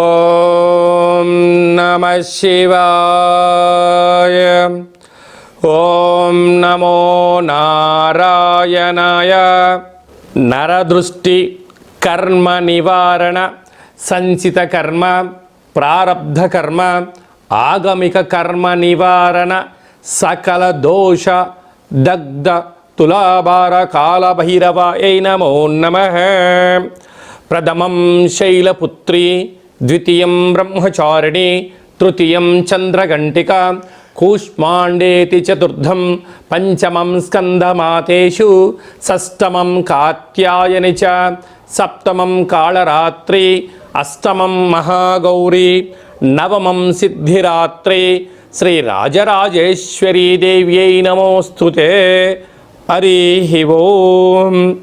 ఓం నమ శివాయ. ఓం నమో నారాయణాయ. నరదృష్టి కర్మ నివారణ సంచిత కర్మ ప్రారబ్ధ కర్మ ఆగమిక కర్మ నివారణ సకల దోష దగ్ధ తులాభార కాలభైరవాయ నమో నమ. ప్రథమం శైలపుత్రి ద్వితీయం బ్రహ్మచారిణి తృతీయం చంద్రఘంటిక కూష్మాండేతి చతుర్థం పంచమం స్కందమాతేషు షష్టమం కాత్యాయని చ సప్తమం కాళరాత్రి అష్టమం మహాగౌరీ నవమం సిద్ధిరాత్రి శ్రీ రాజరాజేశ్వరీదేవ్యై నమోస్తుతే హరి ఓం.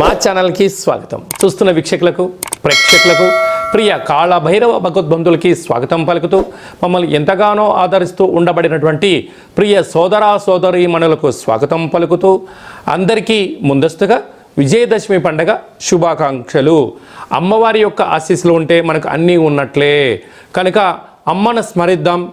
మా ఛానల్కి స్వాగతం. చూస్తున్న వీక్షకులకు ప్రేక్షకులకు ప్రియ కాళభైరవ భగవద్బంధులకి స్వాగతం పలుకుతూ మమ్మల్ని ఎంతగానో ఆదరిస్తూ ఉండబడినటువంటి ప్రియ సోదరా సోదరి మనులకు స్వాగతం పలుకుతూ అందరికీ ముందస్తుగా విజయదశమి పండగ శుభాకాంక్షలు. అమ్మవారి యొక్క ఆశీస్సులు ఉంటే మనకు అన్నీ ఉన్నట్లే. కనుక అమ్మను స్మరిద్దాం.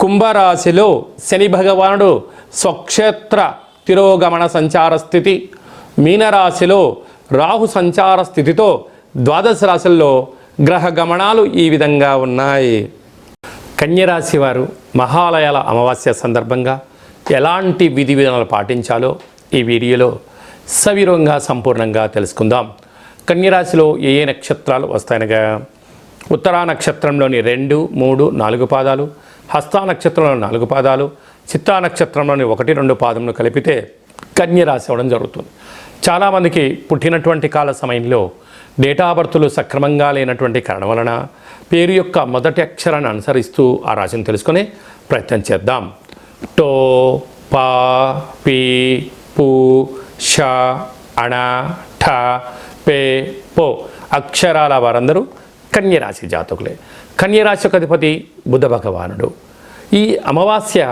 కుంభరాశిలో శని భగవానుడు స్వక్షేత్ర తిరోగమన సంచార స్థితి. మీనరాశిలో రాహు సంచార స్థితితో ద్వాదశ రాశుల్లో గ్రహ గమనాలు ఈ విధంగా ఉన్నాయి. కన్యరాశి వారు మహాలయాల అమావాస్య సందర్భంగా ఎలాంటి విధి విధానాలు పాటించాలో ఈ వీడియోలో సవిరంగా సంపూర్ణంగా తెలుసుకుందాం. కన్యరాశిలో ఏ ఏ నక్షత్రాలు వస్తాయనగా? ఉత్తరా నక్షత్రంలోని రెండు మూడు నాలుగు పాదాలు హస్తా నక్షత్రంలో నాలుగు పాదాలు చిత్తా నక్షత్రంలోని ఒకటి రెండు పాదములు కలిపితే కన్య రాశి అవ్వడం జరుగుతుంది. చాలామందికి పుట్టినటువంటి కాల సమయంలో డేటా బర్తులు సక్రమంగా లేనటువంటి కారణం వలన పేరు యొక్క మొదటి అక్షరాన్ని అనుసరిస్తూ ఆ రాశిని తెలుసుకునే ప్రయత్నం చేద్దాం. టో పా పి పు ష అణ ఠ పే పో అక్షరాల వారందరూ కన్యరాశి జాతకులే. కన్యరాశి యొక్క అధిపతి బుధ భగవానుడు. ఈ అమావాస్య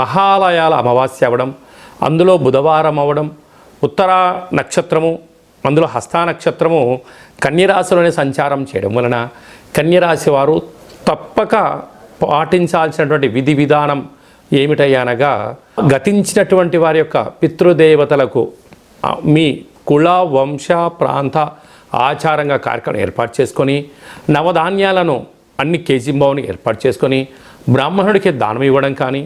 మహాలయాల అమావాస్య అవ్వడం అందులో బుధవారం అవ్వడం ఉత్తర నక్షత్రము అందులో హస్తా నక్షత్రము కన్యరాశిలోనే సంచారం చేయడం వలన కన్యరాశి వారు తప్పక పాటించాల్సినటువంటి విధి విధానం ఏమిటయ్యానగా గతించినటువంటి వారి యొక్క పితృదేవతలకు మీ కుల వంశ ప్రాంత ఆచారంగా కార్యక్రమం ఏర్పాటు చేసుకొని నవధాన్యాలను అన్ని కేజీంబావుని ఏర్పాటు చేసుకొని బ్రాహ్మణుడికి దానం ఇవ్వడం కానీ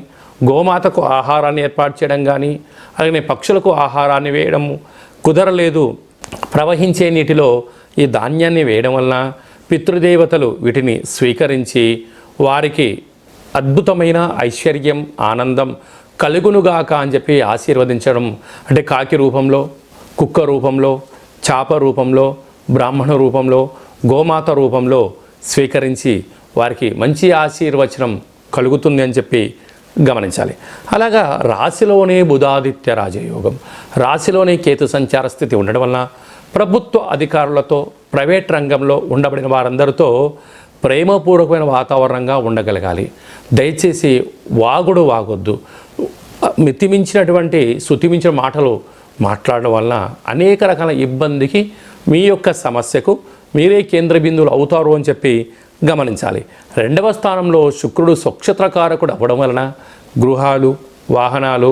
గోమాతకు ఆహారాన్ని ఏర్పాటు చేయడం కానీ అలాగే పక్షులకు ఆహారాన్ని వేయడం కుదరలేదు. ప్రవహించే నీటిలో ఈ ధాన్యాన్ని వేయడం వలన పితృదేవతలు వీటిని స్వీకరించి వారికి అద్భుతమైన ఐశ్వర్యం ఆనందం కలుగునుగాక అని చెప్పి ఆశీర్వదించడం అంటే కాకి రూపంలో కుక్క రూపంలో చాప రూపంలో బ్రాహ్మణ రూపంలో గోమాత రూపంలో స్వీకరించి వారికి మంచి ఆశీర్వచనం కలుగుతుంది అని చెప్పి గమనించాలి. అలాగా రాశిలోనే బుధాదిత్య రాజయోగం. రాశిలోనే కేతు సంచార స్థితి ఉండడం వలన ప్రభుత్వ అధికారులతో ప్రైవేట్ రంగంలో ఉండబడిన వారందరితో ప్రేమపూర్వకమైన వాతావరణంగా ఉండగలగాలి. దయచేసి వాగుడు వాగొద్దు. మితిమించినటువంటి శుతిమించిన మాటలు మాట్లాడడం వలన అనేక రకాల ఇబ్బందికి మీ యొక్క సమస్యకు మీరే కేంద్ర బిందువులు అవుతారు అని చెప్పి గమనించాలి. రెండవ స్థానంలో శుక్రుడు స్వక్షత్రకారకుడు అవ్వడం వలన గృహాలు వాహనాలు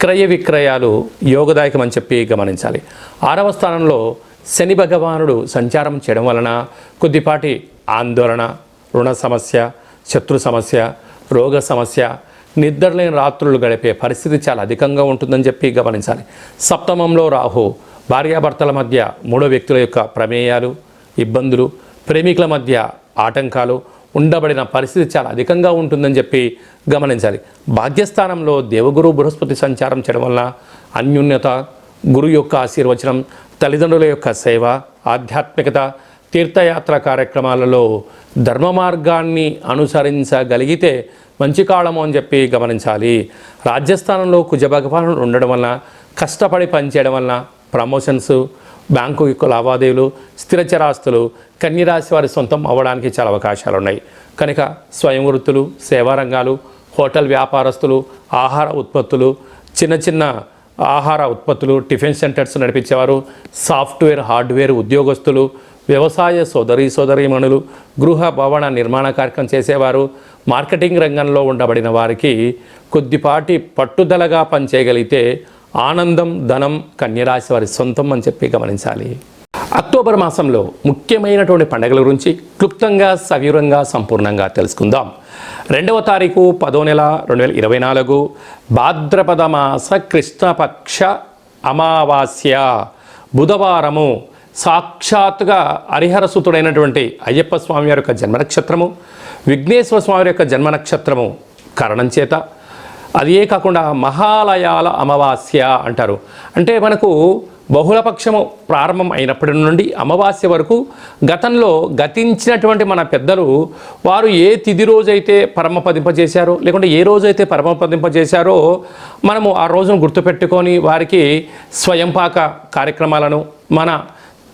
క్రయ విక్రయాలు యోగదాయకం అని చెప్పి గమనించాలి. ఆరవ స్థానంలో శని భగవానుడు సంచారం చేయడం వలన కొద్దిపాటి ఆందోళన రుణ సమస్య శత్రు సమస్య రోగ సమస్య నిద్రలేని రాత్రులు గడిపే పరిస్థితి చాలా అధికంగా ఉంటుందని చెప్పి గమనించాలి. సప్తమంలో రాహు భార్యాభర్తల మధ్య మూడో వ్యక్తుల యొక్క ప్రమేయాలు ఇబ్బందులు ప్రేమికుల మధ్య ఆటంకాలు ఉండబడిన పరిస్థితి చాలా అధికంగా ఉంటుందని చెప్పి గమనించాలి. భాగ్యస్థానంలో దేవగురు బృహస్పతి సంచారం చేయడం వల్ల అన్యూన్యత గురు యొక్క ఆశీర్వచనం తల్లిదండ్రుల యొక్క సేవ ఆధ్యాత్మికత తీర్థయాత్ర కార్యక్రమాలలో ధర్మ మార్గాన్ని అనుసరించగలిగితే మంచి కాలము అని చెప్పి గమనించాలి. రాజ్యస్థానంలో కుజ భగవానుడు ఉండడం వలన కష్టపడి పనిచేయడం వలన ప్రమోషన్స్ బ్యాంకు యొక్క లావాదేవీలు స్థిరచరాస్తులు కన్యరాశి వారి సొంతం అవ్వడానికి చాలా అవకాశాలు ఉన్నాయి కనుక స్వయం వృత్తులు సేవా రంగాలు హోటల్ వ్యాపారస్తులు ఆహార ఉత్పత్తులు చిన్న చిన్న ఆహార ఉత్పత్తులు టిఫిన్ సెంటర్స్ నడిపించేవారు సాఫ్ట్వేర్ హార్డ్వేర్ ఉద్యోగస్తులు వ్యవసాయ సోదరి సోదరీమణులు గృహ భవన నిర్మాణ కార్యక్రమం చేసేవారు మార్కెటింగ్ రంగంలో ఉండబడిన వారికి కొద్దిపాటి పట్టుదలగా పనిచేయగలిగితే ఆనందం ధనం కన్యరాశి వారి సొంతం అని చెప్పి గమనించాలి. అక్టోబర్ మాసంలో ముఖ్యమైనటువంటి పండుగల గురించి క్లుప్తంగా సవివరంగా సంపూర్ణంగా తెలుసుకుందాం. రెండవ తారీఖు పదో నెల రెండు వేల ఇరవై నాలుగు భాద్రపద మాస కృష్ణపక్ష అమావాస్య బుధవారము. సాక్షాత్తుగా హరిహరసుతుడైనటువంటి అయ్యప్ప స్వామి వారి యొక్క జన్మ నక్షత్రము విఘ్నేశ్వర స్వామి యొక్క జన్మ నక్షత్రము కారణం చేత అదే కాకుండా మహాలయాల అమావాస్య అంటారు. అంటే మనకు బహుళపక్షము ప్రారంభం అయినప్పటి నుండి అమావాస్య వరకు గతంలో గతించినటువంటి మన పెద్దలు వారు ఏ తిథి రోజైతే పరమపదింపజేశారో లేకుంటే ఏ రోజైతే పరమపదింపజేశారో మనము ఆ రోజును గుర్తుపెట్టుకొని వారికి స్వయంపాక కార్యక్రమాలను మన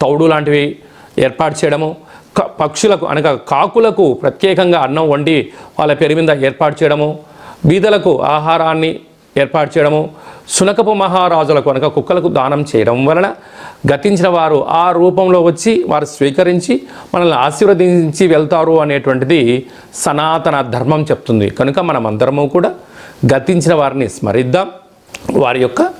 తౌడు లాంటివి ఏర్పాటు చేయడము క- పక్షులకు అనగా కాకులకు ప్రత్యేకంగా అన్నం వండి వాళ్ళ పేరు మీద ఏర్పాటు చేయడము బీదలకు ఆహారాన్ని ఏర్పాటు చేయడము సునకపు మహారాజులకు అనగా కుక్కలకు దానం చేయడం వలన గతించిన వారు ఆ రూపంలో వచ్చి వారు స్వీకరించి మనల్ని ఆశీర్వదించి వెళ్తారు అనేటువంటిది సనాతన ధర్మం చెప్తుంది. కనుక మనం అందరము కూడా గతించిన వారిని స్మరిద్దాం. వారి యొక్క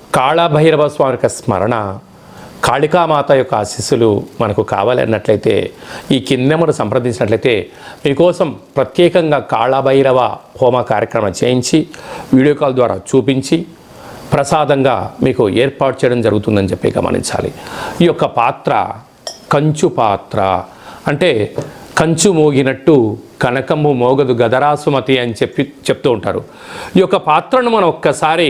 కాళభైరవ స్వామి యొక్క స్మరణ కాళికామాత యొక్క ఆశీస్సులు మనకు కావాలన్నట్లయితే ఈ ఈ కిందెమును సంప్రదించినట్లయితే మీకోసం ప్రత్యేకంగా కాళభైరవ హోమ కార్యక్రమం చేయించి వీడియో కాల్ ద్వారా చూపించి ప్రసాదంగా మీకు ఏర్పాటు చేయడం జరుగుతుందని చెప్పి గమనించాలి. ఈ యొక్క పాత్ర కంచు పాత్ర. అంటే కంచు మోగినట్టు కనకము మోగదు గదరాసుమతి అని చెప్పి చెప్తూ ఉంటారు. ఈ యొక్క పాత్రను మనం ఒక్కసారి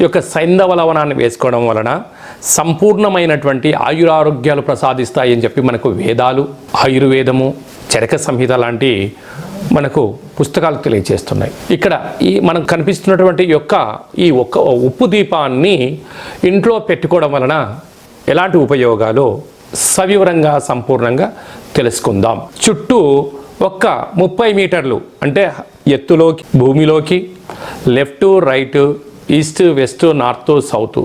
యొక్క సైంధవ లవణాన్ని వేసుకోవడం వలన సంపూర్ణమైనటువంటి ఆయురారోగ్యాలు ప్రసాదిస్తాయి అని చెప్పి మనకు వేదాలు ఆయుర్వేదము చరక సంహిత లాంటి మనకు పుస్తకాలు తెలియజేస్తున్నాయి ఇక్కడ ఈ మనకు కనిపిస్తున్నటువంటి యొక్క ఈ ఒక్క ఉప్పు దీపాన్ని ఇంట్లో పెట్టుకోవడం వలన ఎలాంటి ఉపయోగాలు సవివరంగా సంపూర్ణంగా తెలుసుకుందాం. చుట్టూ ఒక్క ముప్పై మీటర్లు అంటే ఎత్తులోకి భూమిలోకి left right east west north south.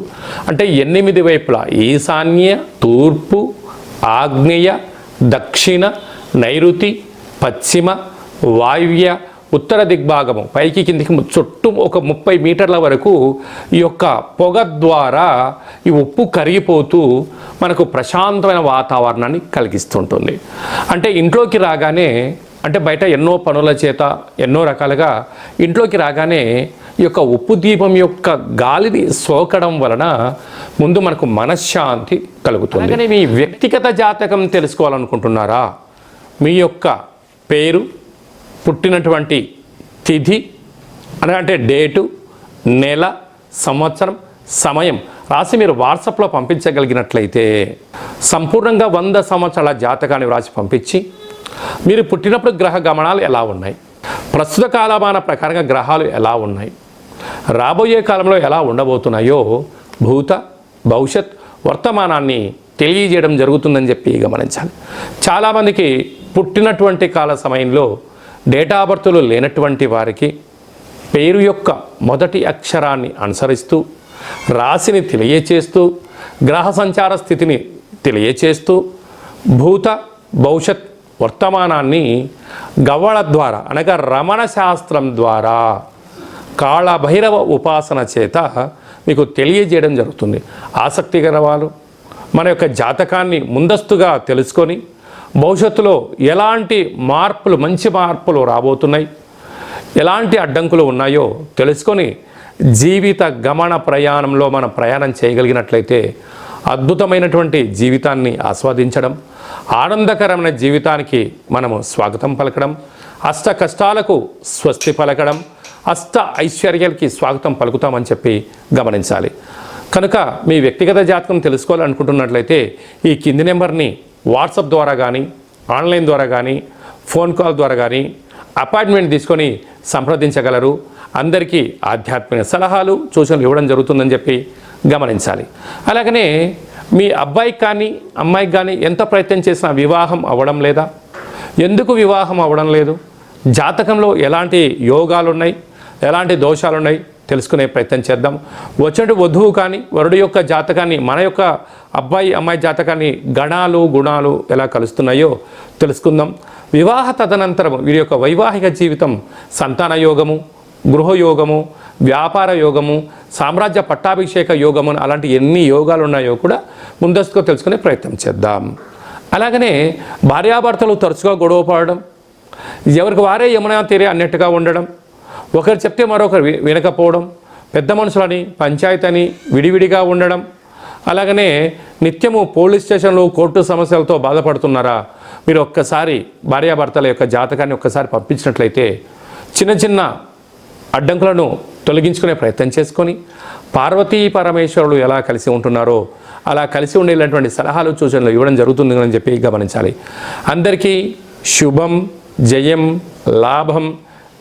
అంటే ఎనిమిది వైపులా. ఈశాన్య తూర్పు ఆగ్నేయ దక్షిణ నైరుతి పశ్చిమ వాయువ్య ఉత్తర దిగ్భాగము. పైకి కిందికి చుట్టూ ఒక ముప్పై మీటర్ల వరకు ఈ యొక్క పొగ ద్వారా ఈ ఉప్పు కరిగిపోతూ మనకు ప్రశాంతమైన వాతావరణాన్ని కలిగిస్తుంటుంది. అంటే ఇంట్లోకి రాగానే అంటే బయట ఎన్నో పనుల చేత ఎన్నో రకాలుగా ఇంట్లోకి రాగానే ఈ యొక్క ఉప్పు దీపం యొక్క గాలిని సోకడం వలన ముందు మనకు మనశ్శాంతి కలుగుతుంది. అలాగనే మీ వ్యక్తిగత జాతకం తెలుసుకోవాలనుకుంటున్నారా? మీ యొక్క పేరు పుట్టినటువంటి తిథి అని అంటే డేటు నెల సంవత్సరం సమయం రాసి మీరు వాట్సాప్లో పంపించగలిగినట్లయితే సంపూర్ణంగా వంద సంవత్సరాల జాతకాన్ని వ్రాసి పంపించి మీరు పుట్టినప్పుడు గ్రహ గమనాలు ఎలా ఉన్నాయి? ప్రస్తుత కాలమాన ప్రకారంగా గ్రహాలు ఎలా ఉన్నాయి? రాబోయే కాలంలో ఎలా ఉండబోతున్నాయో భూత భవిష్యత్ వర్తమానాన్ని తెలియజేయడం జరుగుతుందని చెప్పి గమనించాలి. చాలామందికి పుట్టినటువంటి కాల సమయంలో డేటా బర్త్లు లేనటువంటి వారికి పేరు యొక్క మొదటి అక్షరాన్ని అనుసరిస్తూ రాశిని తెలియచేస్తూ గ్రహ సంచార స్థితిని తెలియచేస్తూ భూత భవిష్యత్ వర్తమానాన్ని గవ్వళ ద్వారా అనగా రమణ శాస్త్రం ద్వారా కాళభైరవ ఉపాసన చేత మీకు తెలియజేయడం జరుగుతుంది. ఆసక్తి గల వాళ్ళు మన యొక్క జాతకాన్ని ముందస్తుగా తెలుసుకొని భవిష్యత్తులో ఎలాంటి మార్పులు మంచి మార్పులు రాబోతున్నాయి ఎలాంటి అడ్డంకులు ఉన్నాయో తెలుసుకొని జీవిత గమన ప్రయాణంలో మనం ప్రయాణం చేయగలిగినట్లయితే అద్భుతమైనటువంటి జీవితాన్ని ఆస్వాదించడం ఆనందకరమైన జీవితానికి మనము స్వాగతం పలకడం అష్ట కష్టాలకు స్వస్తి పలకడం అష్ట ఐశ్వర్యాలకి స్వాగతం పలుకుతామని చెప్పి గమనించాలి. కనుక మీ వ్యక్తిగత జాతకం తెలుసుకోవాలనుకుంటున్నట్లయితే ఈ కింది నెంబర్ని వాట్సాప్ ద్వారా కానీ ఆన్లైన్ ద్వారా కానీ ఫోన్ కాల్ ద్వారా కానీ అపాయింట్మెంట్ తీసుకొని సంప్రదించగలరు. అందరికీ ఆధ్యాత్మిక సలహాలు సూచనలు ఇవ్వడం జరుగుతుందని చెప్పి గమనించాలి. అలాగనే మీ అబ్బాయికి కానీ అమ్మాయికి కానీ ఎంత ప్రయత్నం చేసినా వివాహం అవ్వడం లేదా? ఎందుకు వివాహం అవ్వడం లేదు? జాతకంలో ఎలాంటి యోగాలు ఉన్నాయి ఎలాంటి దోషాలు ఉన్నాయి తెలుసుకునే ప్రయత్నం చేద్దాం. వచ్చేటి వధువు కానీ వరుడు యొక్క జాతకాన్ని మన యొక్క అబ్బాయి అమ్మాయి జాతకాన్ని గణాలు గుణాలు ఎలా కలుస్తున్నాయో తెలుసుకుందాం. వివాహ తదనంతరం వీరి యొక్క వైవాహిక జీవితం సంతాన యోగము గృహయోగము వ్యాపార యోగము సామ్రాజ్య పట్టాభిషేక యోగము అలాంటి ఎన్ని యోగాలు ఉన్నాయో కూడా ముందస్తుగా తెలుసుకునే ప్రయత్నం చేద్దాం. అలాగనే భార్యాభర్తలు తరచుగా గొడవ పడడం ఎవరికి వారే యమునా తీరే అన్నట్టుగా ఉండడం ఒకరు చెప్తే మరొకరు వి- వినకపోవడం పెద్ద మనుషులని పంచాయతీ అని విడివిడిగా ఉండడం. అలాగనే నిత్యము పోలీస్ స్టేషన్లు కోర్టు సమస్యలతో బాధపడుతున్నారా? మీరు ఒక్కసారి భార్యాభర్తల యొక్క జాతకాన్ని ఒక్కసారి పంపించినట్లయితే చిన్న చిన్న అడ్డంకులను తొలగించుకునే ప్రయత్నం చేసుకొని పార్వతీ పరమేశ్వరులు ఎలా కలిసి ఉంటున్నారో అలా కలిసి ఉండేటువంటి సలహాలు సూచనలు ఇవ్వడం జరుగుతుంది అని చెప్పి గమనించాలి. అందరికీ శుభం జయం లాభం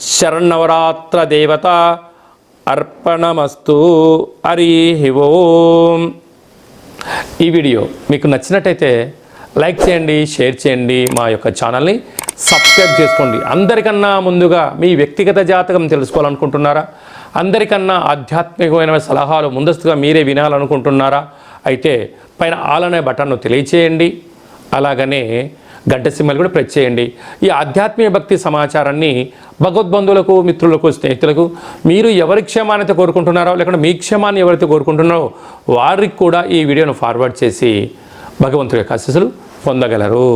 శరణవరాత్ర దేవత అర్పణమస్తు హరి ఓం ఈ వీడియో మీకు నచ్చినట్టయితే లైక్ చేయండి షేర్ చేయండి మా యొక్క ఛానల్ని సబ్స్క్రైబ్ చేసుకోండి. అందరికన్నా ముందుగా మీ వ్యక్తిగత జాతకం తెలుసుకోవాలనుకుంటున్నారా? అందరికన్నా ఆధ్యాత్మికమైన సలహాలు ముందస్తుగా మీరే వినాలనుకుంటున్నారా? అయితే పైన ఆల్ అనే బటన్ను తెలియచేయండి. అలాగనే గంట సింబల్ కూడా ప్రెస్ చేయండి. ఈ ఆధ్యాత్మిక భక్తి సమాచారాన్ని భగవద్బంధువులకు మిత్రులకు స్నేహితులకు మీరు ఎవరి క్షేమాన్ని కోరుకుంటున్నారో లేకుంటే మీ క్షేమాన్ని ఎవరైతే కోరుకుంటున్నారో వారికి కూడా ఈ వీడియోను ఫార్వర్డ్ చేసి భగవంతుడి యొక్క ఆశీస్సులు పొందగలరు.